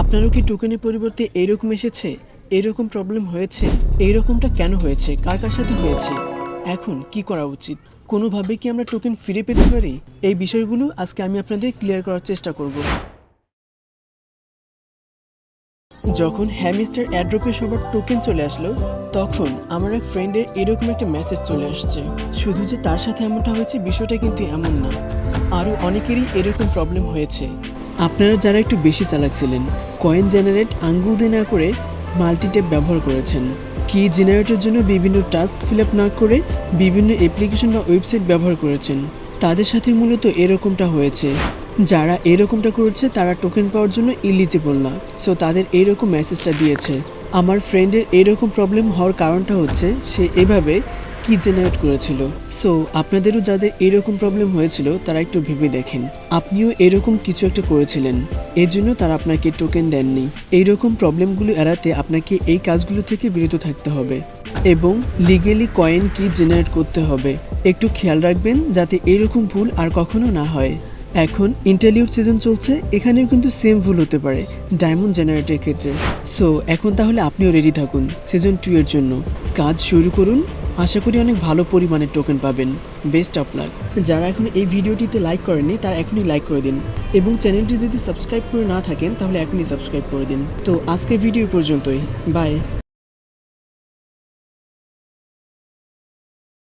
আপনারও কি টোকেনের পরিবর্তে এরকম এসেছে? এরকম প্রবলেম হয়েছে? এইরকমটা কেন হয়েছে? কার কার সাথে হয়েছে? এখন কি করা উচিত? কোনোভাবে কি আমরা টোকেন ফিরে পেতে পারি? এই বিষয়গুলো আজকে আমি আপনাদের ক্লিয়ার করার চেষ্টা করব। যখন হ্যামিস্টার অ্যাড্রপে সবার টোকেন চলে আসলো, তখন আমার এক ফ্রেন্ডের এরকম একটা মেসেজ চলে আসছে। শুধু যে তার সাথে এমনটা হয়েছে, বিষয়টা কিন্তু এমন না। আরও অনেকেরই এরকম প্রবলেম হয়েছে। আপনারা যারা একটু বেশি চালাক ছিলেন কয়েন জেনারেট আঙ্গুল দিয়ে না করে মাল্টিটেপ ব্যবহার করেছেন। কি জেনারেটের জন্য বিভিন্ন টাস্ক ফিল আপ না করে বিভিন্ন অ্যাপ্লিকেশন বা ওয়েবসাইট ব্যবহার করেছেন। তাদের সাথে মূলত এরকমটা হয়েছে। যারা এরকমটা করেছে, তারা টোকেন পাওয়ার জন্য ইলিজিবল না। সো তাদের এইরকম মেসেজটা দিয়েছে। আমার ফ্রেন্ডের এইরকম প্রবলেম হওয়ার কারণটা হচ্ছে, সে এভাবে কি জেনারেট করেছিল? সো আপনাদেরও যাদের এরকম প্রবলেম হয়েছিল, তারা একটু ভেবে দেখেন। আপনিও এরকম কিছু একটা করেছিলেন। এর জন্য তারা আপনাকে টোকেন দেননি। এইরকম প্রবলেমগুলো এড়াতে আপনাকে এই কাজগুলো থেকে বিরত থাকতে হবে। এবং লিগেলি কয়েন কি জেনারেট করতে হবে, একটু খেয়াল রাখবেন যাতে এরকম ভুল আর কখনো না হয়। এখন ইন্টারলিউড সিজন চলছে, এখানেও কিন্তু সেম ভুল হতে পারে ডায়মন্ড জেনারেটের ক্ষেত্রে। সো এখন তাহলে আপনিও রেডি থাকুন সিজন টু এর জন্য। কাজ শুরু করুন আশা করি অনেক ভালো পরিমাণের টোকেন পাবেন। বেস্ট অফ লাক যারা এখন এই ভিডিওটিতে লাইক করেননি, তারা এখনই লাইক করে দিন। এবং চ্যানেলটি যদি সাবস্ক্রাইব করে না থাকেন, তাহলে এখনই সাবস্ক্রাইব করে দিন। তো আজকের ভিডিও পর্যন্তই। বাই